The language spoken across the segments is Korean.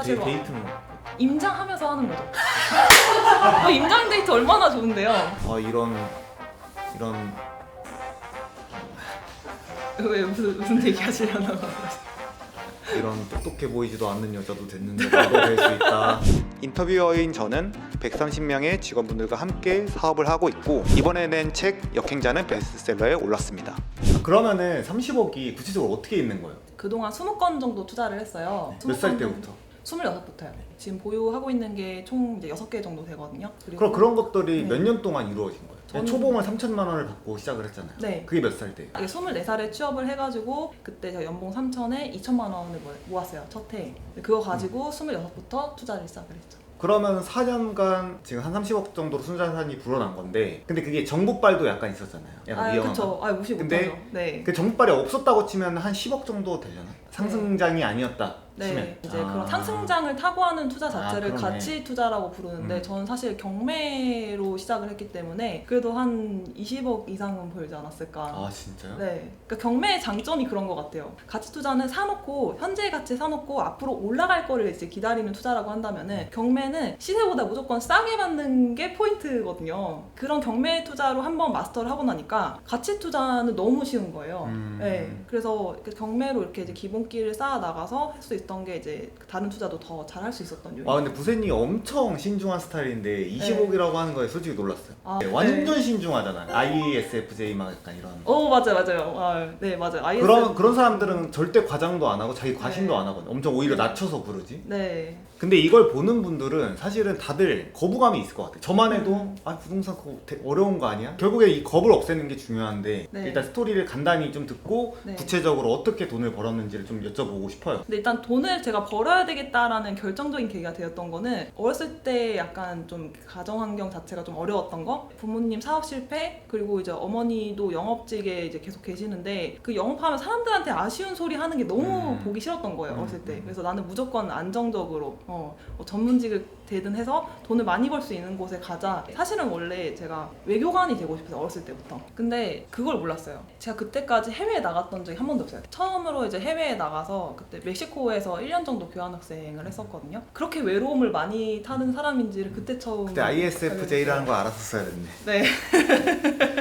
사실 데이, 뭐 데이트는 임장하면서 하는 거죠. 뭐 임장 데이트 얼마나 좋은데요. 아 이런 이런 왜 무슨 무슨 얘기 하시려나 봐. 이런 똑똑해 보이지도 않는 여자도 됐는데 나도 될 수 있다. 인터뷰어인 저는 130명의 직원분들과 함께 사업을 하고 있고 이번에 낸 책 역행자는 베스트셀러에 올랐습니다. 그러면은 30억이 구체적으로 어떻게 있는 거예요? 그동안 20건 정도 투자를 했어요. 몇 살 20건 때부터? 26부터요. 지금 보유하고 있는 게 총 이제 6개 정도 되거든요. 그리고 그럼 그런 것들이 네. 몇 년 동안 이루어진 거예요? 저는- 초봉을 3천만 원을 받고 시작을 했잖아요. 네. 그게 몇 살 때예요? 이게 24살에 취업을 해가지고 그때 제가 연봉 3천에 2천만 원을 모- 모았어요 첫 해에 그거 가지고 26부터 투자를 시작을 했죠 그러면 4년간 지금 한 30억 정도로 순자산이 불어난 건데 근데 그게 정부빨도 약간 있었잖아요. 약간 아 위험한 그쵸 거. 아 무시 근데 못하죠 네. 그 정부빨이 없었다고 치면 한 10억 정도 되려나? 상승장이 아니었다 치면 네, 이제 아. 그런 상승장을 타고 하는 투자 자체를 아. 가치 투자라고 부르는데 음. 저는 사실 경매로 시작을 했기 때문에 그래도 한 20억 이상은 벌지 않았을까. 아 진짜요? 네, 그러니까 경매의 장점이 그런 것 같아요. 가치 투자는 사놓고 현재 가치 사놓고 앞으로 올라갈 거를 이제 기다리는 투자라고 한다면은 경매는 시세보다 무조건 싸게 받는 게 포인트거든요. 그런 경매 투자로 한번 마스터를 하고 나니까 가치 투자는 너무 쉬운 거예요. 음. 네, 그래서 그 경매로 이렇게 이제 기본기를 쌓아 나가서 할 수 있던 게 이제 다른 투자도 더 잘할 수 있었던 요인. 아 근데 부세님 엄청 신중한 스타일인데 20억이라고 하는 거에 솔직히 놀랐어요. 아, 네, 완전 네. 신중하잖아. ISFJ 막 약간 이런. 어 맞아요 맞아요. 아, 네 맞아요. IS 그런 그런 사람들은 절대 과장도 안 하고 자기 과신도 네. 안 하거든. 엄청 오히려 네. 낮춰서 부르지. 네. 근데 이걸 보는 분들은 사실은 다들 거부감이 있을 것 같아. 저만 해도 음. 아 부동산 그거 되게 어려운 거 아니야? 결국에 이 겁을 없애는 게 중요한데 네. 일단 스토리를 간단히 좀 듣고 네. 구체적으로 어떻게 돈을 벌었는지를 좀 여쭤보고 싶어요. 근데 일단 돈을 제가 벌어야 되겠다라는 결정적인 계기가 되었던 거는 어렸을 때 약간 좀 가정 환경 자체가 좀 어려웠던 거 부모님 사업 실패 그리고 이제 어머니도 영업직에 이제 계속 계시는데 그 영업하면 사람들한테 아쉬운 소리 하는 게 너무 음. 보기 싫었던 거예요 음, 어렸을 때 음. 그래서 나는 무조건 안정적으로 어, 뭐 전문직을 되든 해서 돈을 많이 벌 수 있는 곳에 가자. 사실은 원래 제가 외교관이 되고 싶어서 어렸을 때부터. 근데 그걸 몰랐어요. 제가 그때까지 해외에 나갔던 적이 한 번도 없어요. 처음으로 이제 해외에 나가서 그때 멕시코에서 1년 정도 교환학생을 했었거든요. 그렇게 외로움을 많이 타는 사람인지를 그때 처음 그때 ISFJ라는 걸 알았었어야 됐네. 네.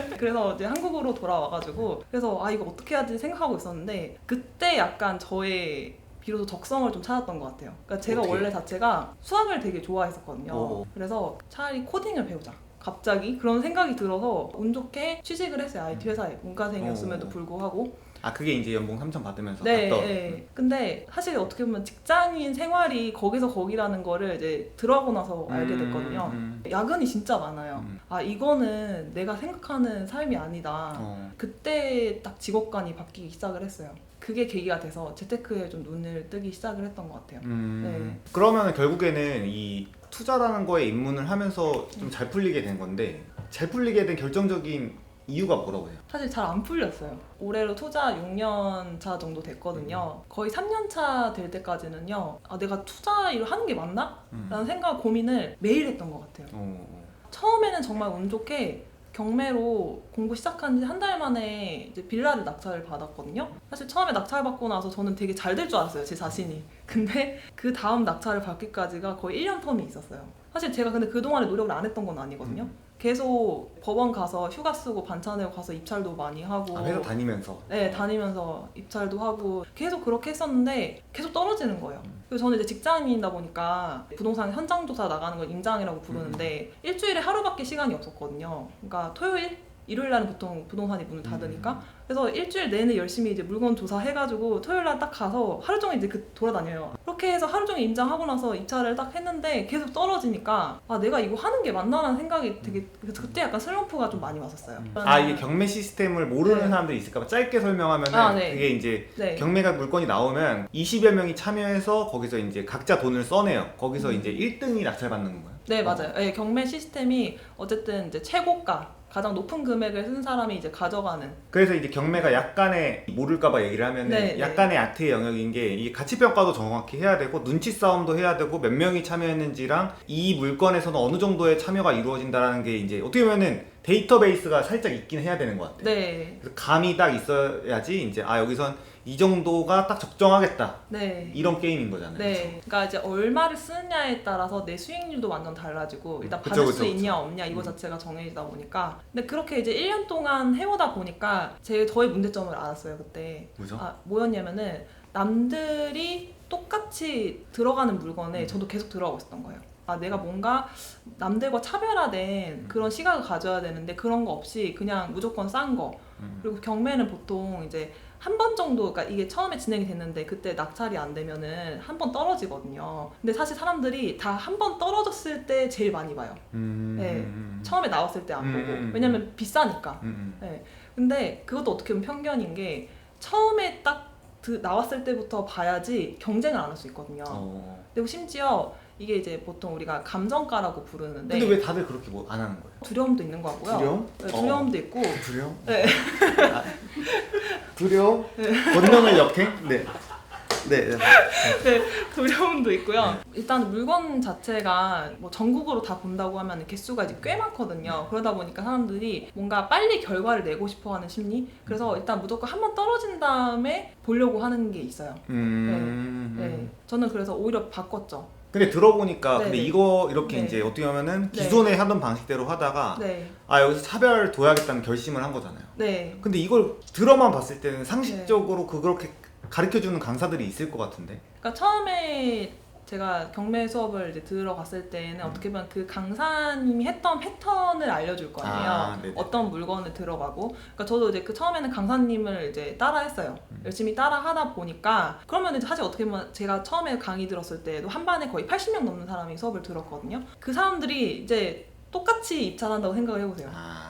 그래서 이제 한국으로 돌아와가지고 그래서 아 이거 어떻게 해야 지 생각하고 있었는데 그때 약간 저의 비로소 적성을 좀 찾았던 것 같아요. 그러니까 제가 어떻게? 원래 자체가 수학을 되게 좋아했었거든요. 오. 그래서 차라리 코딩을 배우자. 갑자기 그런 생각이 들어서 운 좋게 취직을 했어요. IT 회사에 문과생이었음에도 오. 불구하고 아 그게 이제 연봉 3천 받으면서 네, 갔던. 네. 근데 사실 어떻게 보면 직장인 생활이 거기서 거기라는 거를 이제 들어가고 나서 알게 됐거든요. 음, 야근이 진짜 많아요. 음. 아 이거는 내가 생각하는 삶이 아니다. 어. 그때 딱 직업관이 바뀌기 시작을 했어요. 그게 계기가 돼서 재테크에 좀 눈을 뜨기 시작을 했던 것 같아요. 음. 네. 그러면 결국에는 이 투자라는 거에 입문을 하면서 좀 잘 풀리게 된 건데 잘 풀리게 된 결정적인 이유가 뭐라고 해요? 사실 잘 안 풀렸어요. 올해로 투자 6년 차 정도 됐거든요. 거의 3년 차 될 때까지는요. 아 내가 투자 일을 하는 게 맞나? 음. 라는 생각 고민을 매일 했던 것 같아요. 어. 처음에는 정말 운 좋게 경매로 공부 시작한 지 한 달 만에 이제 빌라를 낙찰을 받았거든요. 사실 처음에 낙찰 받고 나서 저는 되게 잘 될 줄 알았어요, 제 자신이. 근데 그 다음 낙찰을 받기까지가 거의 1년 텀이 있었어요. 사실 제가 근데 그동안에 노력을 안 했던 건 아니거든요. 음. 계속 법원 가서 휴가 쓰고 내고 가서 입찰도 많이 하고 아, 회사 다니면서. 네, 다니면서 입찰도 하고 계속 그렇게 했었는데 계속 떨어지는 거예요. 음. 그리고 저는 이제 직장인이다 보니까 부동산 현장 조사 나가는 걸 임장이라고 부르는데 음. 일주일에 하루밖에 시간이 없었거든요. 그러니까 토요일, 일요일 날은 보통 부동산이 문을 닫으니까 음. 그래서 일주일 내내 열심히 이제 물건 조사해가지고 토요일 날 딱 가서 하루 종일 이제 그 돌아다녀요. 그렇게 해서 하루 종일 임장하고 나서 입찰을 딱 했는데 계속 떨어지니까 아 내가 이거 하는 게 맞나라는 생각이 되게 그래서 그때 약간 슬럼프가 좀 많이 왔었어요. 아 이게 경매 시스템을 모르는 네. 사람들이 있을까봐 짧게 설명하면 아, 네. 그게 이제 네. 경매가 물건이 나오면 20여 명이 참여해서 거기서 이제 각자 돈을 써내요. 거기서 음. 이제 1등이 낙찰받는 건가요? 네 맞아요. 예, 경매 시스템이 어쨌든 이제 최고가 가장 높은 금액을 쓴 사람이 이제 가져가는 그래서 이제 경매가 약간의 모를까봐 얘기를 하면은 네, 네. 약간의 아트의 영역인 게 이 가치 평가도 정확히 해야 되고 눈치 싸움도 해야 되고 몇 명이 참여했는지랑 이 물건에서는 어느 정도의 참여가 이루어진다라는 게 이제 어떻게 보면은 데이터베이스가 살짝 있긴 해야 되는 것 같아요. 네 그래서 감이 딱 있어야지 이제 아 여기선 이 정도가 딱 적정하겠다 네. 이런 게임인 거잖아요. 네, 그러니까 이제 얼마를 쓰느냐에 따라서 내 수익률도 완전 달라지고 일단 그쵸, 받을 그쵸, 수 그쵸. 있냐 없냐 이거 음. 자체가 정해지다 보니까 근데 그렇게 이제 1년 동안 해오다 보니까 제 저의 문제점을 알았어요 그때 뭐죠? 아 뭐였냐면은 남들이 똑같이 들어가는 물건에 음. 저도 계속 들어가고 있었던 거예요. 아 내가 뭔가 남들과 차별화된 음. 그런 시각을 가져야 되는데 그런 거 없이 그냥 무조건 싼 거. 음. 그리고 경매는 보통 이제 한 번 정도 그러니까 이게 처음에 진행이 됐는데 그때 낙찰이 안 되면은 한 번 떨어지거든요. 근데 사실 사람들이 다 한 번 떨어졌을 때 제일 많이 봐요. 음, 네. 음, 처음에 나왔을 때안 음, 보고 음, 왜냐면 비싸니까. 음, 음. 네. 근데 그것도 어떻게 보면 편견인 게 처음에 딱그 나왔을 때부터 봐야지 경쟁을 안 할 수 있거든요. 어. 그리고 심지어 이게 이제 보통 우리가 감정가라고 부르는데 근데 왜 다들 그렇게 뭐 안 하는 거예요? 두려움도 있는 것 같고요. 두려움? 네, 두려움도 있고 어. 두려움? 네. 아, 두려움? 권능을 역행? 네. 네. 네. 네, 두려움도 있고요. 일단 물건 자체가 뭐 전국으로 다 본다고 하면 개수가 이제 꽤 많거든요. 그러다 보니까 사람들이 뭔가 빨리 결과를 내고 싶어 하는 심리? 그래서 일단 무조건 한 번 떨어진 다음에 보려고 하는 게 있어요. 음. 네. 저는 그래서 오히려 바꿨죠. 근데 들어보니까 네, 근데 네. 이거 이렇게 네. 이제 어떻게 하면은 네. 기존에 하던 방식대로 하다가 네. 아 여기서 차별 둬야겠다는 결심을 한 거잖아요. 네. 근데 이걸 들어만 봤을 때는 상식적으로 그렇게 가르쳐 주는 강사들이 있을 것 같은데. 그러니까 처음에 제가 경매 수업을 이제 들어갔을 때는 음. 어떻게 보면 그 강사님이 했던 패턴을 알려줄 거 아니에요. 아. 어떤 물건을 들어가고. 그러니까 저도 이제 그 처음에는 강사님을 이제 따라했어요. 음. 열심히 따라하다 보니까 그러면 이제 사실 어떻게 보면 제가 처음에 강의 들었을 때도 한 반에 거의 80명 넘는 사람이 수업을 들었거든요. 그 사람들이 이제 똑같이 입찰한다고 생각을 해보세요. 아.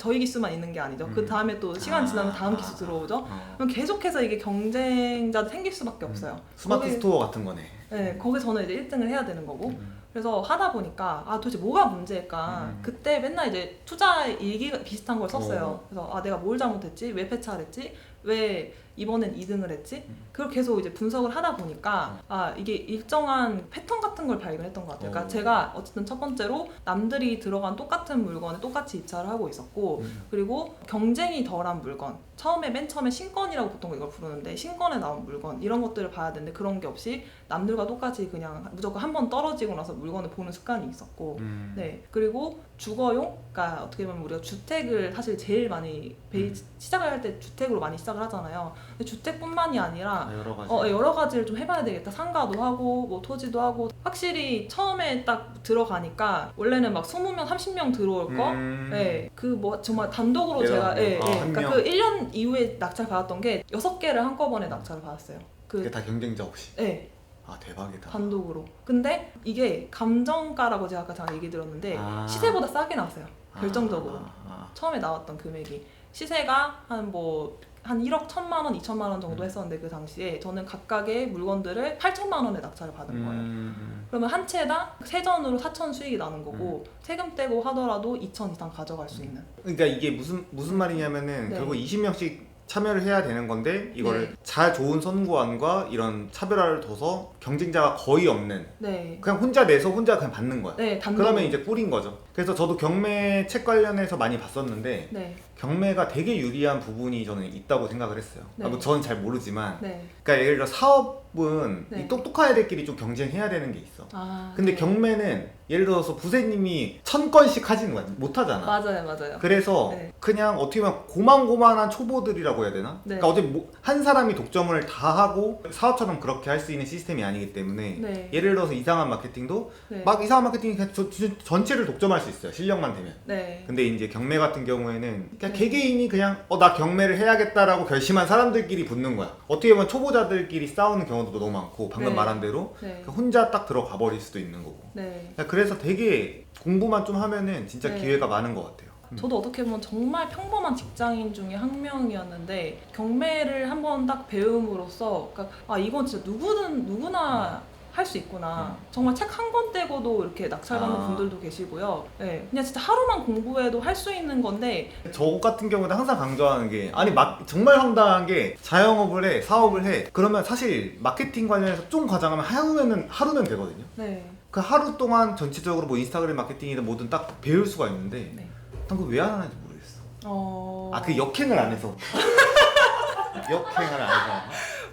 저희 기수만 있는 게 아니죠. 음. 그 다음에 또 시간 지나면 다음 아. 기수 들어오죠. 어. 그럼 계속해서 이게 경쟁자도 생길 수밖에 없어요. 스마트 거기- 스토어 같은 거네. 네, 거기 저는 이제 1등을 해야 되는 거고. 음. 그래서 하다 보니까 아 도대체 뭐가 문제일까? 음. 그때 맨날 이제 투자 일기 비슷한 걸 썼어요. 어. 그래서 아 내가 뭘 잘못했지? 왜 폐차를 했지? 왜 이번엔 2등을 했지? 음. 그걸 계속 이제 분석을 하다 보니까 아 이게 일정한 패턴 같은 걸 발견했던 것 같아요. 그러니까 어. 제가 어쨌든 첫 번째로 남들이 들어간 똑같은 물건을 똑같이 입찰을 하고 있었고 음. 그리고 경쟁이 덜한 물건 처음에 맨 처음에 신권이라고 보통 이걸 부르는데 신권에 나온 물건 이런 것들을 봐야 되는데 그런 게 없이 남들과 똑같이 그냥 무조건 한 번 떨어지고 나서 물건을 보는 습관이 있었고 음. 네 그리고 주거용 그러니까 어떻게 보면 우리가 주택을 사실 제일 많이 베이, 음. 시작을 할 때 주택으로 많이 시작을 하잖아요 주택뿐만이 아니라 아, 여러 가지. 어, 여러 가지를 좀 해봐야 되겠다. 상가도 하고, 뭐 토지도 하고. 확실히 처음에 딱 들어가니까 원래는 막 20명, 30명 들어올 거. 음. 네, 그뭐 정말 단독으로 제가, 명. 예, 아, 예. 한 그러니까 명. 그 1년 이후에 낙찰 받았던 게 6개를 한꺼번에 낙찰을 받았어요. 그게 그, 다 경쟁자 없이. 예, 아 대박이다. 단독으로. 근데 이게 감정가라고 제가 아까 잠깐 얘기 들었는데 아. 시세보다 싸게 나왔어요. 결정적으로. 아, 아, 처음에 나왔던 금액이 시세가 한 뭐 한 1억 1천만 원, 2천만 원 정도 음. 했었는데 그 당시에 저는 각각의 물건들을 8천만 원에 낙찰을 받은 거예요. 음. 그러면 한 채당 세전으로 4천 수익이 나는 거고 세금 떼고 하더라도 2천 이상 가져갈 수 있는. 그러니까 이게 무슨 무슨 말이냐면은 네. 결국 20명씩 참여를 해야 되는 건데 이거를 네. 잘 좋은 선구안과 이런 차별화를 둬서 경쟁자가 거의 없는 네. 그냥 혼자 내서 혼자 그냥 받는 거야. 네, 단독. 그러면 이제 꿀인 거죠. 그래서 저도 경매 책 관련해서 많이 봤었는데 네. 경매가 되게 유리한 부분이 저는 있다고 생각을 했어요. 네. 아, 뭐 저는 잘 모르지만 네. 그러니까 예를 들어 사업은 네. 이 똑똑한 애들끼리 좀 경쟁해야 되는 게 있어. 아. 근데 네. 경매는 예를 들어서 부세님이 천 건씩 하시는 거야. 못 하잖아. 맞아요, 맞아요. 그래서 네. 그냥 어떻게 보면 고만고만한 초보들이라고 해야 되나? 네. 그러니까 어차피 뭐- 한 사람이 독점을 다 하고 사업처럼 그렇게 할 수 있는 시스템이 아니기 때문에 네. 예를 들어서 이상한 마케팅도 네. 막 이상한 마케팅이 그냥 저- 저- 전체를 독점할 수 있어요. 실력만 되면. 네. 근데 이제 경매 같은 경우에는 그냥 네. 개개인이 그냥 어 나 경매를 해야겠다라고 결심한 사람들끼리 붙는 거야. 어떻게 보면 초보자들끼리 싸우는 경우도 너무 많고 방금 네. 말한 대로 네. 혼자 딱 들어가 버릴 수도 있는 거고. 네. 그러니까 그래서 되게 공부만 좀 하면은 진짜 네. 기회가 많은 것 같아요. 음. 저도 어떻게 보면 정말 평범한 직장인 중에 한 명이었는데 경매를 한번 딱 배움으로써 그러니까 아 이건 진짜 누구든 누구나 할 수 있구나. 정말 책 한 권 떼고도 이렇게 낙찰받는 아. 분들도 계시고요. 네, 그냥 진짜 하루만 공부해도 할 수 있는 건데 저 같은 경우는 항상 강조하는 게 아니 막 정말 황당한 게 자영업을 해 사업을 해 그러면 사실 마케팅 관련해서 좀 과장하면 하루면은 하루면 되거든요. 네, 그 하루 동안 전체적으로 뭐 인스타그램 마케팅이든 뭐든 딱 배울 수가 있는데 네. 난 그거 왜 안 하는지 모르겠어. 어. 아 그 역행을 안 해서. 역행을 안 해서.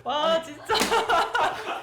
와 진짜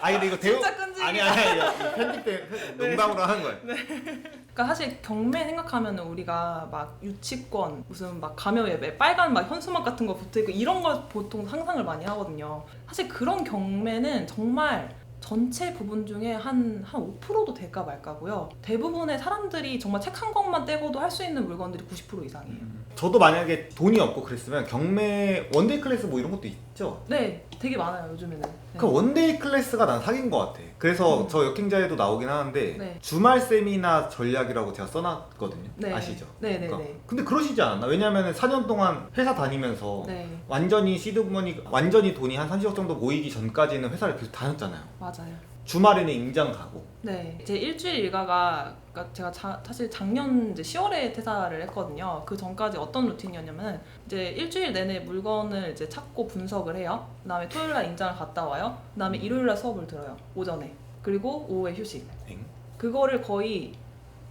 아니 근데 이거 대우 진짜 끈질기다. 아니 아니 아니 편집 때 농담으로 하는 거예요. 그러니까 사실 경매 생각하면 우리가 막 유치권 무슨 막 가면에 빨간 막 현수막 같은 거 붙어 있고 이런 걸 보통 상상을 많이 하거든요. 사실 그런 경매는 정말 전체 부분 중에 한, 한 5%도 될까 말까고요. 대부분의 사람들이 정말 책 한 권만 떼고도 할 수 있는 물건들이 90% 이상이에요. 저도 만약에 돈이 없고 그랬으면 경매 원데이 클래스 뭐 이런 것도 있죠. 네, 되게 많아요 요즘에는. 네. 그 원데이 클래스가 난 사귄 것 같아. 그래서 음. 저 역행자에도 나오긴 하는데 네. 주말 세미나 전략이라고 제가 써놨거든요. 네. 아시죠? 네, 네, 그러니까. 네. 근데 그러시지 않았나? 왜냐면 4년 동안 회사 다니면서 네, 완전히 시드머니 완전히 돈이 한 30억 정도 모이기 전까지는 회사를 계속 다녔잖아요. 맞아요. 주말에는 임장 가고. 네, 제 일주일 일과가 그러니까 제가 자- 사실 작년 이제 10월에 퇴사를 했거든요. 그 전까지 어떤 루틴이었냐면 이제 일주일 내내 물건을 이제 찾고 분석을 해요. 그다음에 토요일 날 임장을 갔다 와요. 그다음에 일요일 날 수업을 들어요. 오전에. 그리고 오후에 휴식. 엥? 그거를 거의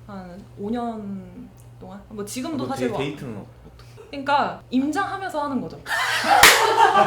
한 5년 동안 뭐 지금도 사실 데, 뭐- 데이트는 어떻게? 그러니까 임장하면서 하는 거죠.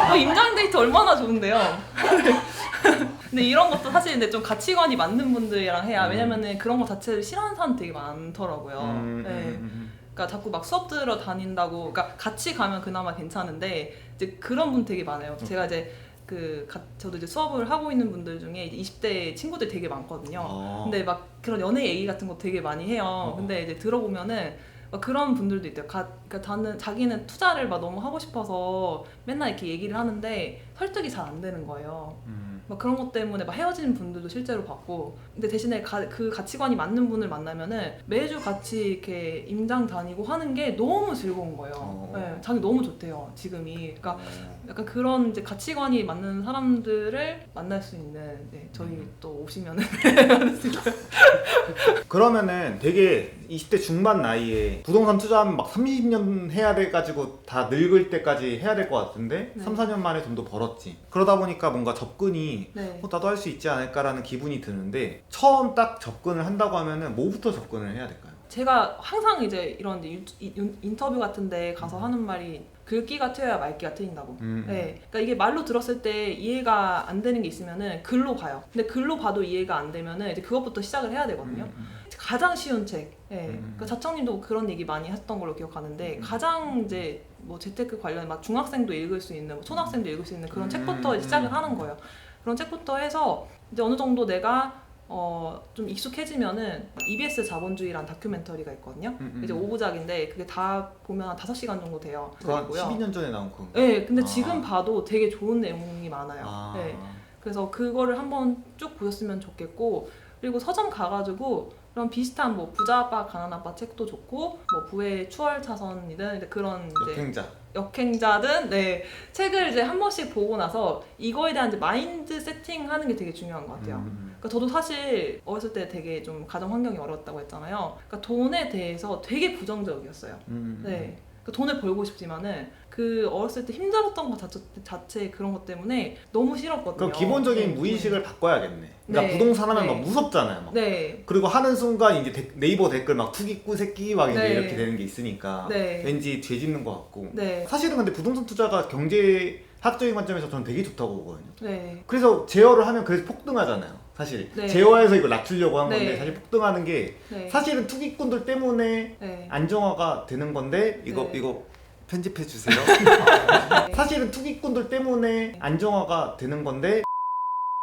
뭐 임장 데이트 얼마나 좋은데요. 근데 이런 것도 사실 근데 좀 가치관이 맞는 분들이랑 해야 음. 왜냐면은 그런 거 자체를 싫어하는 사람 되게 많더라고요. 음, 네. 음, 음, 그러니까 자꾸 막 수업 들어 다닌다고 그러니까 같이 가면 그나마 괜찮은데 이제 그런 분 되게 많아요. 제가 이제 그 가- 저도 이제 수업을 하고 있는 분들 중에 이제 20대 친구들 되게 많거든요. 어. 근데 막 그런 연애 얘기 같은 거 되게 많이 해요. 어. 근데 이제 들어보면은 막 그런 분들도 있대요. 가, 그러니까 다는 자기는 투자를 막 너무 하고 싶어서 맨날 이렇게 얘기를 하는데 설득이 잘 안 되는 거예요. 음. 막 그런 것 때문에 막 헤어지는 분들도 실제로 봤고 근데 대신에 가- 그 가치관이 맞는 분을 만나면은 매주 같이 이렇게 임장 다니고 하는 게 너무 즐거운 거예요. 어. 네, 자기 너무 좋대요 지금이. 그러니까 어. 약간 그런 이제 가치관이 맞는 사람들을 만날 수 있는 네, 저희 음. 또 오시면은 그러면은 되게 20대 중반 나이에 부동산 투자하면 막 30년 해야 돼가지고 다 늙을 때까지 해야 될 것 같은데 네. 3, 4년 만에 돈도 벌었지. 그러다 보니까 뭔가 접근이 네. 어, 나도 할 수 있지 않을까라는 기분이 드는데 처음 딱 접근을 한다고 하면은 뭐부터 접근을 해야 될까요? 제가 항상 이제 이런 이제 유- 이- 인터뷰 같은데 가서 하는 말이 글귀가 트여야 말귀가 트인다고. 음. 네, 그러니까 이게 말로 들었을 때 이해가 안 되는 게 있으면은 글로 봐요. 근데 글로 봐도 이해가 안 되면은 이제 그것부터 시작을 해야 되거든요. 음, 음. 가장 쉬운 책. 예. 음. 그러니까 자청님도 그런 얘기 많이 했던 걸로 기억하는데 음. 가장 이제 뭐 재테크 관련 막 중학생도 읽을 수 있는, 뭐 초등학생도 읽을 수 있는 그런 음. 책부터 시작을 음. 하는 거예요. 그런 책부터 해서 이제 어느 정도 내가 어, 좀 익숙해지면은 EBS 자본주의란 다큐멘터리가 있거든요. 음, 음. 이제 5부작인데 그게 다 보면 한 5시간 정도 돼요. 한 그리고요. 12년 전에 나온 거. 네, 근데 아. 지금 봐도 되게 좋은 내용이 많아요. 아. 네. 그래서 그거를 한번 쭉 보셨으면 좋겠고 그리고 서점 가가지고 그런 비슷한 뭐 부자 아빠 가난 아빠 책도 좋고 뭐 부의 추월 차선이든 그런 이제 역행자. 역행자든 네 책을 이제 한 번씩 보고 나서 이거에 대한 이제 마인드 세팅하는 게 되게 중요한 것 같아요. 음. 그러니까 저도 사실 어렸을 때 되게 좀 가정 환경이 어려웠다고 했잖아요. 그러니까 돈에 대해서 되게 부정적이었어요. 음. 네. 그 돈을 벌고 싶지만은 그 어렸을 때 힘들었던 것 자체, 자체 그런 것 때문에 너무 싫었거든요. 그럼 기본적인 네. 무의식을 바꿔야겠네. 그러니까 네. 부동산 하면 네. 막 무섭잖아요. 막. 네. 그리고 하는 순간 이제 데- 네이버 댓글 막 투기꾼 새끼 막 이제 네. 이렇게 되는 게 있으니까 네. 왠지 죄 짓는 것 같고 네. 사실은 근데 부동산 투자가 경제 학적인 관점에서 저는 되게 좋다고 보거든요. 네. 그래서 제어를 하면 그래서 폭등하잖아요. 사실 네. 제어해서 이걸 낮추려고 한 네. 건데 사실 폭등하는 게 네. 사실은 투기꾼들 때문에 네. 안정화가 되는 건데 이거 네. 이거 편집해 주세요. 네. 사실은 투기꾼들 때문에 안정화가 되는 건데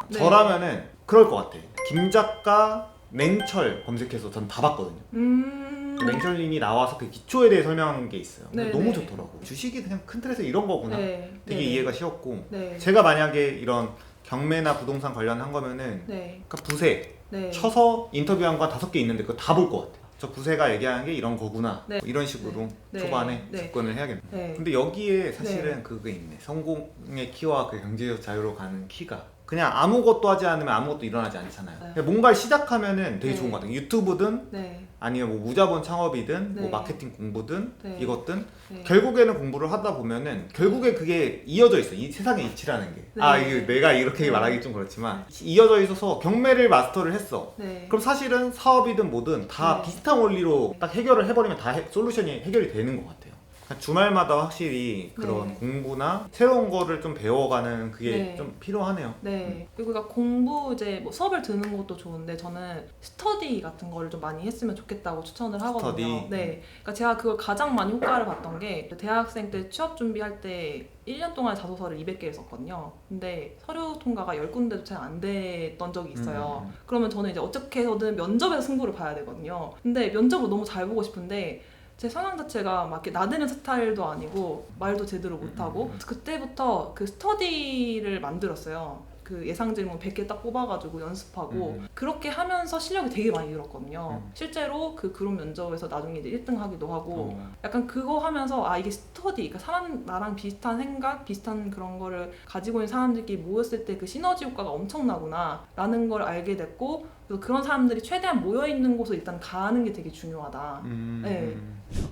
네. 저라면은 그럴 것 같아. 김 작가 냉철 검색해서 전 다 봤거든요. 음. 냉철님이 나와서 그 기초에 대해 설명한 게 있어요. 근데 네, 너무 네. 좋더라고. 주식이 그냥 큰 틀에서 이런 거구나. 네. 되게 네. 이해가 쉬웠고 네. 제가 만약에 이런 경매나 부동산 관련한 거면은 네. 그러니까 부세 네. 쳐서 인터뷰한 거 다섯 개 있는데 그거 다 볼 것 같아 요. 저 부세가 얘기하는 게 이런 거구나. 네. 뭐 이런 식으로 네. 초반에 네. 접근을 해야겠네. 네. 근데 여기에 사실은 그게 있네. 성공의 키와 그 경제적 자유로 가는 키가 그냥 아무것도 하지 않으면 아무것도 일어나지 않잖아요. 네. 그냥 뭔가를 시작하면은 되게 네. 좋은 것 같아요. 유튜브든 네. 아니면 뭐 무자본 창업이든 뭐 네. 마케팅 공부든 네. 이것든 네. 결국에는 공부를 하다 보면은 결국에 그게 이어져 있어. 이 세상의 이치라는 게. 네. 아 이게 내가 이렇게 네. 말하기 좀 그렇지만 이어져 있어서 경매를 마스터를 했어. 네. 그럼 사실은 사업이든 뭐든 다 네. 비슷한 원리로 딱 해결을 해버리면 다 해- 솔루션이 해결이 되는 것 같아요. 주말마다 확실히 그런 네. 공부나 새로운 거를 좀 배워가는 그게 네. 좀 필요하네요. 네. 그리고 그러니까 공부 이제 뭐 수업을 듣는 것도 좋은데 저는 스터디 같은 거를 좀 많이 했으면 좋겠다고 추천을 하거든요. 스터디? 네. 그러니까 제가 그걸 가장 많이 효과를 봤던 게 대학생 때 취업 준비할 때 1년 동안 자소서를 200개를 썼거든요. 근데 서류 통과가 10군데도 잘 안 됐던 적이 있어요. 음. 그러면 저는 이제 어떻게 해서든 면접에서 승부를 봐야 되거든요. 근데 면접을 너무 잘 보고 싶은데 제 성향 자체가 막 이렇게 나대는 스타일도 아니고 말도 제대로 못하고 음. 그때부터 그 스터디를 만들었어요. 그 예상 질문 100개 딱 뽑아가지고 연습하고 음. 그렇게 하면서 실력이 되게 많이 늘었거든요. 음. 실제로 그 그룹 면접에서 나중에 이제 1등 하기도 하고 어. 약간 그거 하면서 아 이게 스터디 그러니까 사람 나랑 비슷한 생각 비슷한 그런 거를 가지고 있는 사람들끼리 모였을 때 그 시너지 효과가 엄청나구나 라는 걸 알게 됐고 그래서 그런 사람들이 최대한 모여 있는 곳을 일단 가는 게 되게 중요하다 음. 네.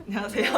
안녕하세요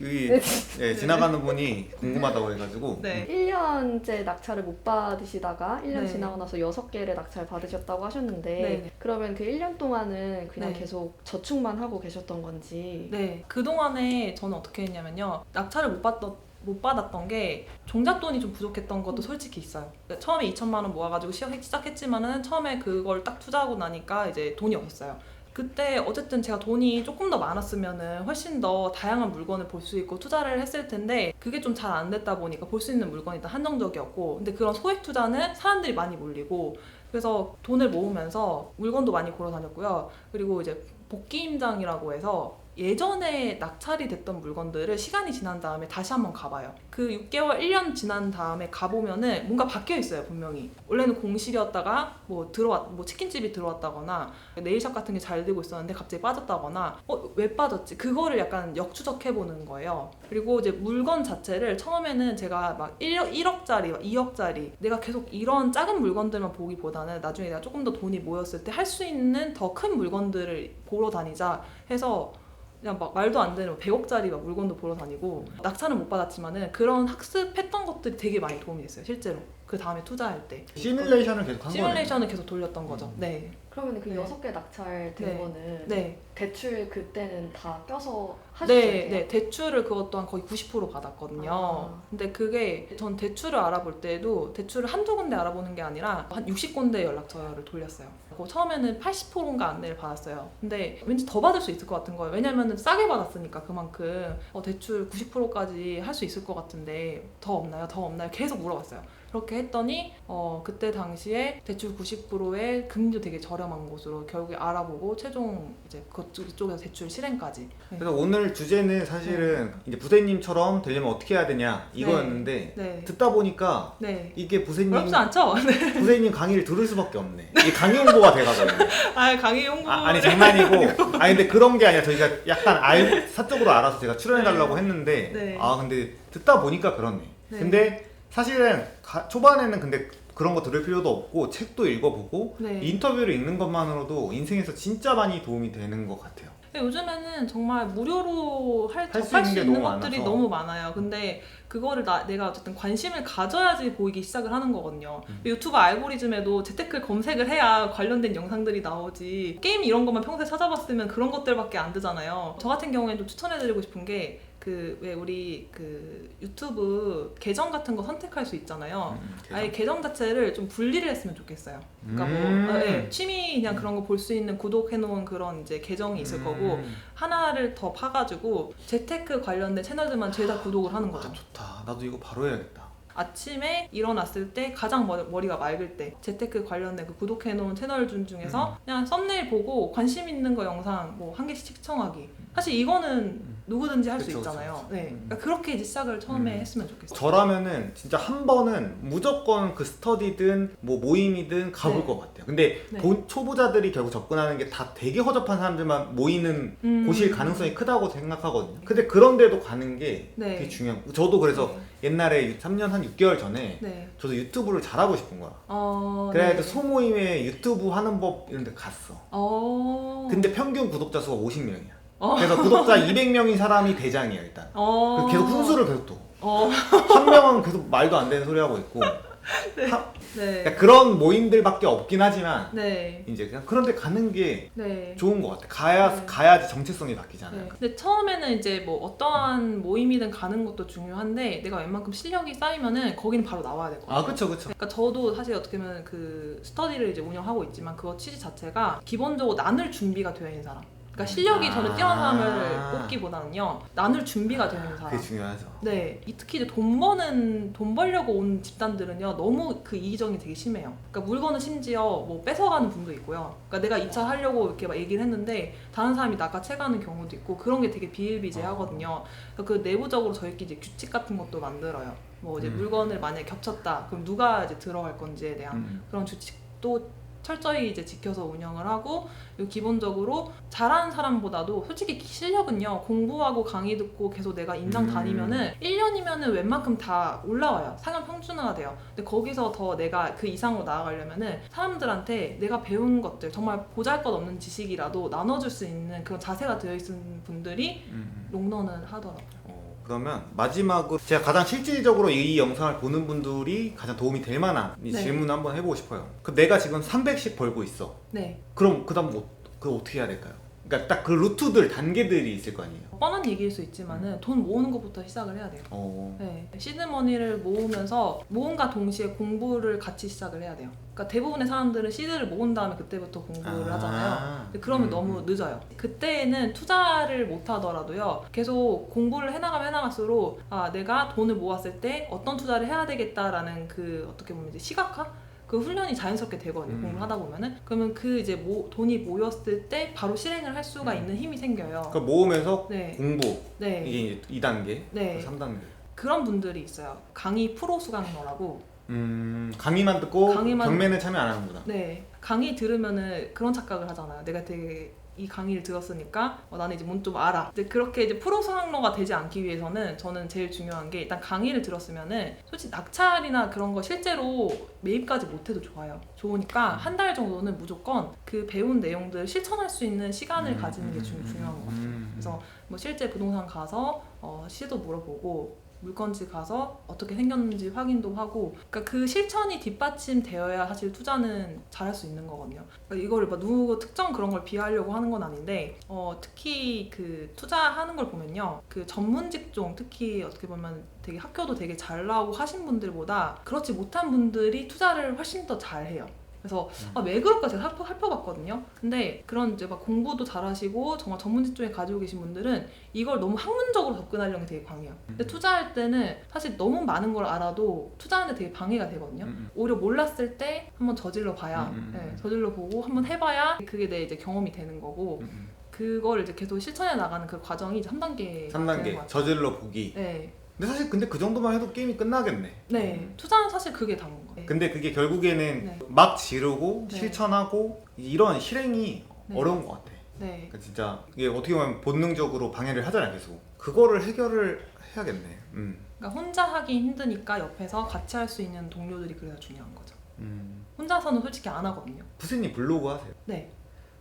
여기 네. 네, 지나가는 분이 궁금하다고 해가지고 네 1년째 낙찰을 못 받으시다가 1년 네. 지나고 나서 6개를 낙찰 받으셨다고 하셨는데 네. 그러면 그 1년 동안은 그냥 네. 계속 저축만 하고 계셨던 건지 네, 그동안에 저는 어떻게 했냐면요. 낙찰을 못 받던 못 받았던 게 종잣돈이 좀 부족했던 것도 솔직히 있어요. 그러니까 처음에 2천만 원 모아가지고 시작- 시작했지만은 처음에 그걸 딱 투자하고 나니까 이제 돈이 없었어요. 그때 어쨌든 제가 돈이 조금 더 많았으면은 훨씬 더 다양한 물건을 볼 수 있고 투자를 했을 텐데 그게 좀 잘 안 됐다 보니까 볼 수 있는 물건이 일단 한정적이었고 근데 그런 소액 투자는 사람들이 많이 몰리고 그래서 돈을 모으면서 물건도 많이 고러 다녔고요. 그리고 이제 복귀 임장이라고 해서 예전에 낙찰이 됐던 물건들을 시간이 지난 다음에 다시 한번 가봐요. 그 6개월, 1년 지난 다음에 가보면은 뭔가 바뀌어 있어요, 분명히. 원래는 공실이었다가 뭐 들어왔, 뭐 치킨집이 들어왔다거나 네일샵 같은 게 잘 되고 있었는데 갑자기 빠졌다거나 어, 왜 빠졌지? 그거를 약간 역추적해보는 거예요. 그리고 이제 물건 자체를 처음에는 제가 막 1억, 1억짜리, 2억짜리 내가 계속 이런 작은 물건들만 보기보다는 나중에 내가 조금 더 돈이 모였을 때 할 수 있는 더 큰 물건들을 보러 다니자 해서 그냥 막 말도 안 되는 100억짜리 막 물건도 보러 다니고 낙찰은 못 받았지만은 그런 학습했던 것들이 되게 많이 도움이 됐어요 실제로 그 다음에 투자할 때 시뮬레이션을 계속 한 거네요. 시뮬레이션을 계속 돌렸던 거죠 음. 네 그러면 그 네. 6개 낙찰 된 네. 거는 네. 대출 그때는 다 껴서 하셨어요? 네, 네, 대출을 그것 또한 거의 90% 받았거든요. 아. 근데 그게 전 대출을 알아볼 때도 대출을 한두 군데 알아보는 게 아니라 한 60군데 연락처를 돌렸어요. 그 처음에는 80%인가 안내를 받았어요. 근데 왠지 더 받을 수 있을 것 같은 거예요. 왜냐면은 싸게 받았으니까 그만큼 어, 대출 90%까지 할 수 있을 것 같은데 더 없나요? 더 없나요? 계속 물어봤어요. 그렇게 했더니 어, 그때 당시에 대출 90%에 금리도 되게 저렴한 곳으로 결국에 알아보고 최종 이제 그쪽 이쪽에서 대출 실행까지. 네. 그래서 오늘 주제는 사실은 이제 부세님처럼 되려면 어떻게 해야 되냐 이거였는데 네. 듣다 보니까 네. 이게 부세님 어렵지 않죠? 네. 부세님 강의를 들을 수밖에 없네. 이게 강의 홍보가 돼가거든요. 아, 강의 홍보. 아, 아니 장난이고 아니 근데 그런 게 아니라 저희가 약간 알 사적으로 알아서 제가 출연해 달라고 했는데 네. 아 근데 듣다 보니까 그렇네. 네. 근데 사실은 가- 초반에는 근데 그런 거 들을 필요도 없고 책도 읽어보고 네. 인터뷰를 읽는 것만으로도 인생에서 진짜 많이 도움이 되는 것 같아요. 근데 요즘에는 정말 무료로 할, 할수 접할 있는 수게 있는 너무 것들이 많아서. 너무 많아요. 근데 그거를 나, 내가 어쨌든 관심을 가져야지 보이기 시작을 하는 거거든요. 음. 유튜브 알고리즘에도 재테크 검색을 해야 관련된 영상들이 나오지. 게임 이런 것만 평소에 찾아봤으면 그런 것들밖에 안 되잖아요. 저 같은 경우에는 좀 추천해드리고 싶은 게 그 왜 우리 그 유튜브 계정 같은 거 선택할 수 있잖아요. 음, 계속. 아예 계정 자체를 좀 분리를 했으면 좋겠어요. 그러니까 음. 뭐 아, 예, 취미 그냥 그런 거 볼 수 있는 구독해놓은 그런 이제 계정이 있을 음. 거고 하나를 더 파가지고 재테크 관련된 채널들만 죄다 구독을 하는 거죠. 아 좋다. 나도 이거 바로 해야겠다. 아침에 일어났을 때 가장 머리, 머리 가 맑을 때 재테크 관련된 그 구독해놓은 채널 중 중에서 음. 그냥 썸네일 보고 관심 있는 거 영상 뭐 한 개씩 시청하기. 사실 이거는 누구든지 할 수 그쵸, 그쵸, 있잖아요. 그쵸. 네, 음. 그러니까 그렇게 이제 시작을 처음에 음. 했으면 좋겠어요. 저라면은 진짜 한 번은 무조건 그 스터디든 뭐 모임이든 가볼 네. 것 같아요. 근데 네. 본- 초보자들이 결국 접근하는 게 다 되게 허접한 사람들만 모이는 음. 곳일 가능성이 크다고 생각하거든요. 근데 그런데도 가는 게 네. 되게 중요한 거. 저도 그래서 네. 옛날에 3년 한 6개월 전에 네. 저도 유튜브를 잘하고 싶은 거야. 어, 그래서 네. 소모임에 유튜브 하는 법 이런 데 갔어. 어. 근데 평균 구독자 수가 50명이야. 어. 그래서 구독자 200명인 사람이 대장이야 일단. 어. 그래서 계속 훈수를 계속 둬. 어. 한 명은 계속 말도 안 되는 소리 하고 있고 네. 그러니까 그런 모임들밖에 없긴 하지만 네. 이제 그냥 그런데 가는 게 네. 좋은 것 같아. 가야 네. 가야지 정체성이 바뀌잖아요. 네. 근데 처음에는 이제 뭐 어떠한 모임이든 가는 것도 중요한데 내가 웬만큼 실력이 쌓이면은 거기는 바로 나와야 될 것 같아요. 아 그쵸 그쵸. 그러니까 저도 사실 어떻게 보면 그 스터디를 이제 운영하고 있지만 그거 취지 자체가 기본적으로 나눌 준비가 되어 있는 사람. 그러니까 실력이 저는 뛰어난 사람을 아. 뽑기보다는요 나눌 준비가 되어 있는 사람. 그게 중요하죠. 네, 이 특히 이제 돈 버는 돈 벌려고 온 집단들은요 너무 그 이기적이 되게 심해요. 그러니까 물건은 심지어 뭐 뺏어가는 분도 있고요. 그러니까 내가 이차 하려고 이렇게 막 얘기를 했는데 다른 사람이 낚아채가는 경우도 있고 그런 게 되게 비일비재하거든요. 그러니까 그 내부적으로 저희끼리 이제 규칙 같은 것도 만들어요. 뭐 이제 음. 물건을 만약에 겹쳤다, 그럼 누가 이제 들어갈 건지에 대한 음. 그런 규칙도 철저히 이제 지켜서 운영을 하고 그리고 기본적으로 잘하는 사람보다도 솔직히 실력은요 공부하고 강의 듣고 계속 내가 인상 음. 다니면은 1년이면은 웬만큼 다 올라와요 상향 평준화가 돼요 근데 거기서 더 내가 그 이상으로 나아가려면은 사람들한테 내가 배운 것들 정말 보잘것없는 지식이라도 나눠줄 수 있는 그런 자세가 되어 있는 분들이 음. 롱런을 하더라고요 어, 그러면 마지막으로 제가 가장 실질적으로 이 영상을 보는 분들이 가장 도움이 될 만한 이 네. 질문 한번 해보고 싶어요. 그 내가 지금 300씩 벌고 있어. 네 그럼 그다음 뭐, 그거 어떻게 해야 될까요? 그러니까 딱 그 루트들 단계들이 있을 거 아니에요. 뻔한 얘기일 수 있지만은 돈 모으는 것부터 시작을 해야 돼요 어. 네, 시드머니를 모으면서 모음과 동시에 공부를 같이 시작을 해야 돼요. 그러니까 대부분의 사람들은 시드를 모은 다음에 그때부터 공부를 아. 하잖아요. 근데 그러면 음. 너무 늦어요. 그때는 투자를 못 하더라도요. 계속 공부를 해나가면 해나갈수록 아 내가 돈을 모았을 때 어떤 투자를 해야 되겠다라는 그 어떻게 보면 이제 시각화 그 훈련이 자연스럽게 되거든요. 음. 공부를 하다 보면은 그러면 그 이제 모, 돈이 모였을 때 바로 실행을 할 수가 음. 있는 힘이 생겨요. 그 모으면서 네, 공부 네, 이게 이제 2단계, 네. 3단계. 그런 분들이 있어요. 강의 프로 수강러라고. 음 강의만 듣고 강의만- 경매는 참여 안 하는구나. 네 강의 들으면은 그런 착각을 하잖아요. 내가 되게 이 강의를 들었으니까 어, 나는 이제 뭔 좀 알아. 이제 그렇게 이제 프로 수강러가 되지 않기 위해서는 저는 제일 중요한 게 일단 강의를 들었으면은 솔직히 낙찰이나 그런 거 실제로 매입까지 못해도 좋아요. 좋으니까 한 달 정도는 무조건 그 배운 내용들 실천할 수 있는 시간을 가지는 게 중, 중요한 것 같아요. 음. 그래서 뭐 실제 부동산 가서 어, 시도 물어보고 물건지 가서 어떻게 생겼는지 확인도 하고 그러니까 그 실천이 뒷받침되어야 사실 투자는 잘할 수 있는 거거든요. 그러니까 이거를 막 누구 특정 그런 걸 비하하려고 하는 건 아닌데 어, 특히 그 투자하는 걸 보면요 그 전문 직종 특히 어떻게 보면 되게 학교도 되게 잘 나오고 하신 분들보다 그렇지 못한 분들이 투자를 훨씬 더 잘해요. 그래서 아, 왜 그럴까 제가 살펴, 살펴봤거든요. 근데 그런 이제 막 공부도 잘하시고 정말 전문 직종에 가지고 계신 분들은 이걸 너무 학문적으로 접근하려는 게 되게 강해요. 근데 투자할 때는 사실 너무 많은 걸 알아도 투자하는데 되게 방해가 되거든요. 음, 오히려 몰랐을 때 한번 저질러 봐야, 음, 음, 음. 네, 저질러 보고 한번 해봐야 그게 내 이제 경험이 되는 거고 음, 음. 그거를 이제 계속 실천해 나가는 그 과정이 이제 3단계. 되는 것 3단계 같아요. 저질러 보기. 네, 근데 사실 근데 그 정도만 해도 게임이 끝나겠네. 네, 투자는 사실 그게 다인 거예요. 근데 그게 결국에는 네. 막 지르고 네. 실천하고 이런 실행이 네. 어려운 것 같아. 네, 그러니까 진짜 이게 어떻게 보면 본능적으로 방해를 하잖아 계속. 그거를 해결을 해야겠네. 음. 그러니까 혼자 하기 힘드니까 옆에서 같이 할 수 있는 동료들이 그래서 중요한 거죠. 음. 혼자서는 솔직히 안 하거든요. 부스님 블로그 하세요. 네,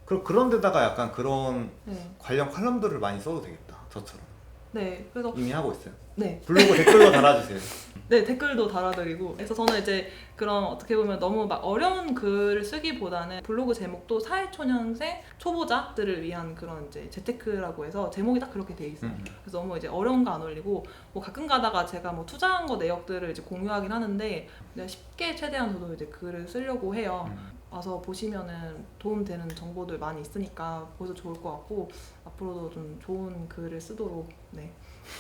그럼 그런 데다가 약간 그런 네, 관련 칼럼들을 많이 써도 되겠다. 저처럼 네. 그래서 이미 하고 있어요. 네, 블로그 댓글로 달아주세요. 네 댓글도 달아드리고. 그래서 저는 이제 그런 어떻게 보면 너무 막 어려운 글을 쓰기보다는 블로그 제목도 사회초년생 초보자들을 위한 그런 이제 재테크라고 해서 제목이 딱 그렇게 돼 있어요. 음. 그래서 너무 이제 어려운 거 안 올리고 뭐 가끔 가다가 제가 뭐 투자한 거 내역들을 이제 공유하긴 하는데 내가 쉽게 최대한 저도 이제 글을 쓰려고 해요. 음. 와서 보시면은 도움되는 정보들 많이 있으니까 보셔도 좋을 것 같고 앞으로도 좀 좋은 글을 쓰도록 네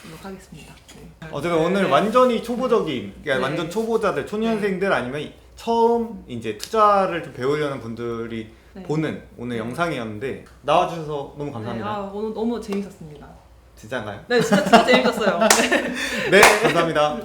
노력하겠습니다. 네. 어쨌든 네, 오늘 네. 완전히 초보적인, 그러니까 네. 완전 초보자들, 초년생들 아니면 처음 이제 투자를 좀 배우려는 분들이 네. 보는 오늘 네. 영상이었는데 나와주셔서 너무 네, 감사합니다. 아, 오늘 너무 재밌었습니다. 진짜인가요? 네, 진짜 진짜 재밌었어요. 네, 감사합니다.